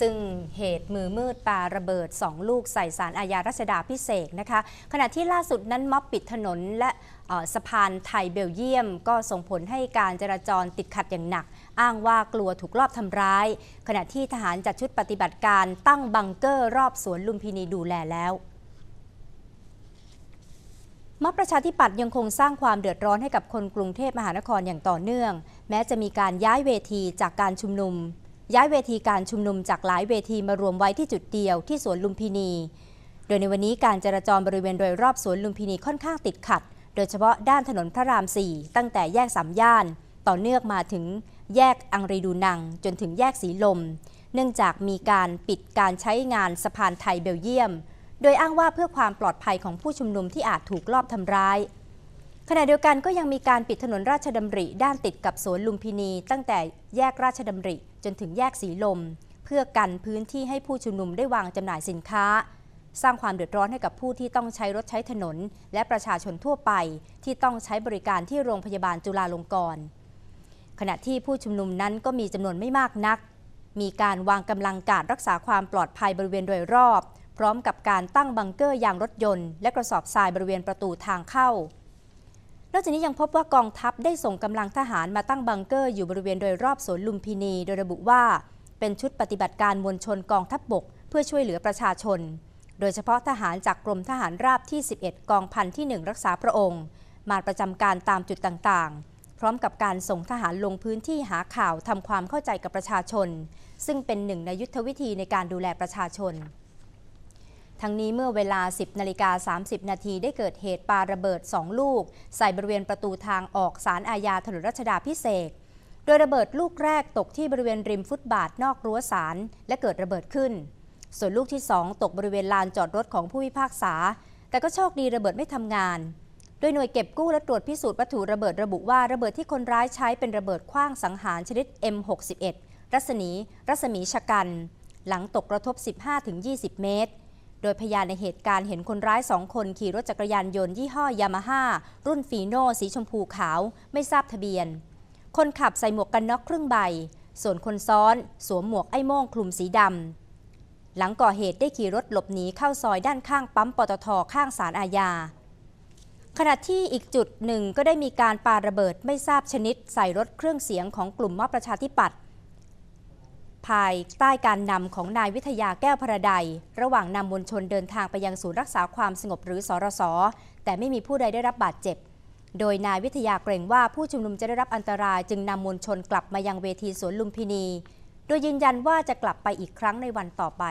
ซึ่งเหตุมือมืดปาระเบิด 2 ลูกใส่สารอาญารัชดาพิเศษนะคะ ขณะที่ล่าสุดนั้นม็อบปิดถนนและสะพานไทยเบลเยียม ก็ส่งผลให้การจราจรติดขัดอย่างหนัก อ้างว่ากลัวถูกลอบทำร้าย ขณะที่ทหารจัดชุดปฏิบัติการตั้งบังเกอร์รอบสวนลุมพินีดูแลแล้วม็อบประชาธิปัตย์ยังคงสร้างความเดือดร้อนให้กับคนกรุงเทพมหานครอย่างต่อเนื่อง แม้จะมีการย้ายเวทีจากการชุมนุม ย้ายเวทีการชุมนุมจากหลายเวทีมารวมไว้ที่จุดเดียวที่สวนลุมพินี โดยในวันนี้การจราจรบริเวณโดยรอบสวนลุมพินีค่อนข้างติดขัด โดยเฉพาะด้านถนนพระราม 4 ตั้งแต่แยกสามย่าน ต่อเนื่องมาถึงแยกอังรีดูนัง จนถึงแยกสีลม เนื่องจากมีการปิดการใช้งานสะพานไทยเบลเยียม โดยอ้างว่าเพื่อความปลอดภัยของผู้ชุมนุมที่อาจถูกลอบทำร้าย ขณะเดียวกันก็ยังมีการปิดถนนราชดำริ ด้านติดกับสวนลุมพินี ตั้งแต่แยกราชดำริ จนถึงแยกสีลม เพื่อกันพื้นที่ให้ผู้ชุมนุมได้วางจำหน่ายสินค้า สร้างความเดือดร้อนให้กับผู้ที่ต้องใช้รถใช้ถนน และประชาชนทั่วไป ที่ต้องใช้บริการที่โรงพยาบาลจุฬาลงกรณ์ขณะที่ผู้ชุมนุมนั้นก็มีจำนวนไม่มากนัก มีการวางกำลังการรักษาความปลอดภัยบริเวณโดยรอบ พร้อมกับการตั้งบังเกอร์ยางรถยนต์ และกระสอบทรายบริเวณประตูทางเข้า นอกจากนี้ยังพบว่ากองทัพได้ส่งกำลังทหารมาตั้งบังเกอร์อยู่บริเวณโดยรอบสวนลุมพินี โดยระบุว่า เป็นชุดปฏิบัติการมวลชนกองทัพบบก เพื่อช่วยเหลือประชาชน โดยเฉพาะทหารจากกรมทหารราบที่ 11 กองพันที่ 1 รักษาพระองค์ มาประจำการตามจุดต่างๆ พร้อมกับการส่งทหารลงพื้นที่หาข่าวทำความเข้าใจกับประชาชน ซึ่งเป็นหนึ่งในยุทธวิธีในการดูแลประชาชน ทั้งนี้เมื่อเวลา 10นาฬิกา30 นาทีได้เกิดเหตุปาระเบิด 2 ลูก ใส่บริเวณประตูทางออกสารอาญาถนนรัชดาพิเศษโดยระเบิดลูกแรกตกที่บริเวณริมฟุตบาทนอกรั้วศาลและเกิดระเบิดขึ้น ส่วนลูกที่ 2 ตกบริเวณลานจอดรถของผู้พิพากษา แต่ก็โชคดีระเบิดไม่ทำงาน โดยหน่วยเก็บกู้และตรวจพิสูจน์วัตถุระเบิดระบุว่าระเบิดที่คนร้ายใช้เป็นระเบิดขว้างสังหารชนิด M61 รัศมีรัศมีชะกัน หลังตกกระทบ 15-20 เมตร โดยพยานในเหตุการณ์เห็นคนร้ายสองคนขี่รถจักรยานยนต์ยี่ห้อยามาฮ่ารุ่นฟีโนสีชมพูขาว ไม่ทราบทะเบียน คนขับใส่หมวกกันน็อกครึ่งใบ ส่วนคนซ้อนสวมหมวกไอ้โม่งคลุมสีดำหลังก่อเหตุได้ขี่รถหลบหนีเข้าซอยด้านข้างปั๊มปตทข้างศาลอาญาขณะที่อีกจุดหนึ่งก็ได้มีการปาระเบิดไม่ทราบชนิด ใส่รถเครื่องเสียงของกลุ่มมอบประชาธิปัตย์ ภายใต้การนำของนายวิทยาแก้วพระใด ระหว่างนำมวลชนเดินทางไปยังศูนย์รักษาความสงบหรือสรสแต่ไม่มีผู้ใดได้รับบาดเจ็บ โดยนายวิทยาเกรงว่าผู้ชุมนุมจะได้รับอันตรายจึงนำมวลชนกลับมายังเวทีสวนลุมพินี โดยยืนยันว่าจะกลับไปอีกครั้งในวันต่อไป